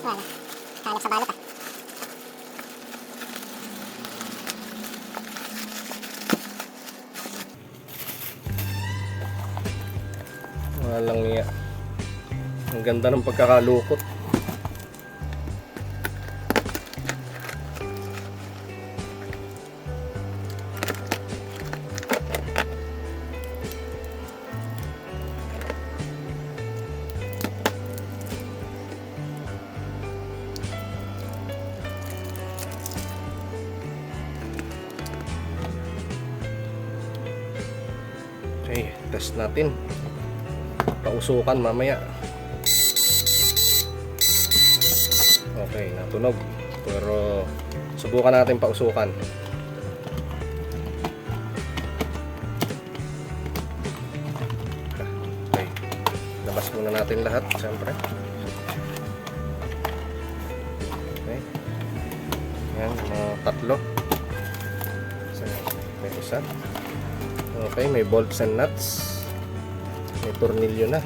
Wala. Kalat sa balot ah. Walang niya. Ang ganda ng pagkakalukot. Okay, test natin. Pausukan mamaya. Okay, natunog. Pero subukan natin pausukan. Okay. Labas muna natin lahat, siyempre. Okay. Yan, mga tatlo. Isa, may isa. Okay, may bolts and nuts. May tornilyo na.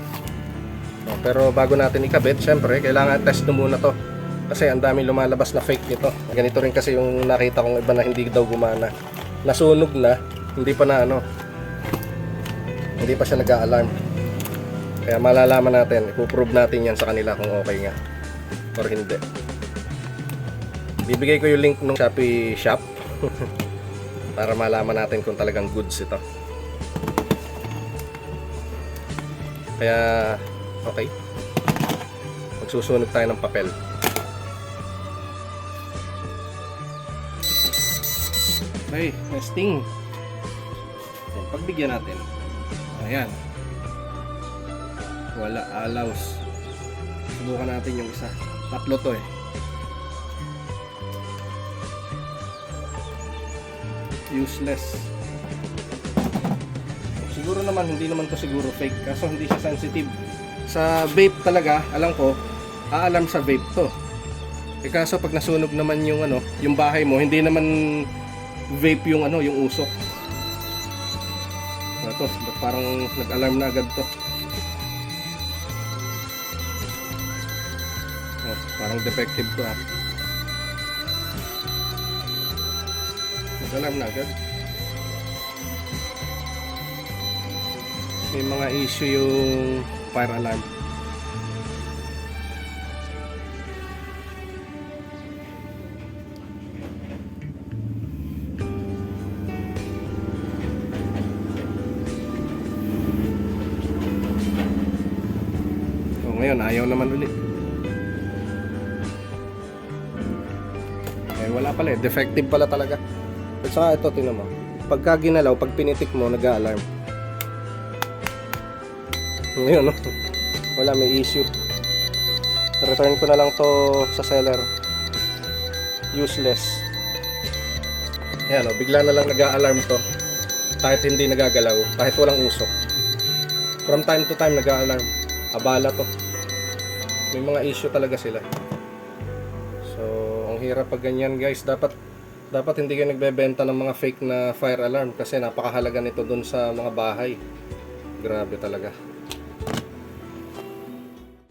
Oh, pero bago natin ikabit, syempre, kailangan test na muna to. Kasi ang daming lumalabas na fake nito. Ganito rin kasi yung nakita kong iba na hindi daw gumana. Nasunog na, hindi pa na ano. Hindi pa siya nag-a-alarm. Kaya malalaman natin, ipuprove natin yan sa kanila kung okay nga or hindi. Bibigay ko yung link ng Shopee shop para malaman natin kung talagang goods ito. Kaya, okay. Magsusunog tayo ng papel. Okay, testing. Yan, pagbigyan natin. Ayan. Wala allows. Subukan natin yung isa. Tatlo to eh. Useless. Siguro naman, hindi naman to siguro fake. Kaso hindi siya sensitive. Sa vape talaga, alam ko, aalam sa vape to. Eh kaso pag nasunog naman yung ano, yung bahay mo, hindi naman vape yung ano, yung usok. Ano to, parang nag-alarm na agad to. Oh, parang defective to ah. Nag-alarm na agad. May mga issue yung fire alarm. So ngayon, ayaw naman ulit. Eh, wala pala eh. Defective pala talaga. At saka ito, tingnan mo. Pagka ginalaw, pag pinitik mo, nag-a-alarm. Ngayon, no? wala may issue. Return ko na lang to sa seller. Useless. Ayan, oh, bigla na lang nag-a-alarm to. Kahit hindi nagagalaw, kahit walang usok. From time to time nag-a-alarm. Abala to. May mga issue talaga sila. So, ang hirap pag ganyan guys. Dapat dapat hindi kayo nagbebenta ng mga fake na fire alarm kasi napakahalaga nito dun sa mga bahay. Grabe talaga.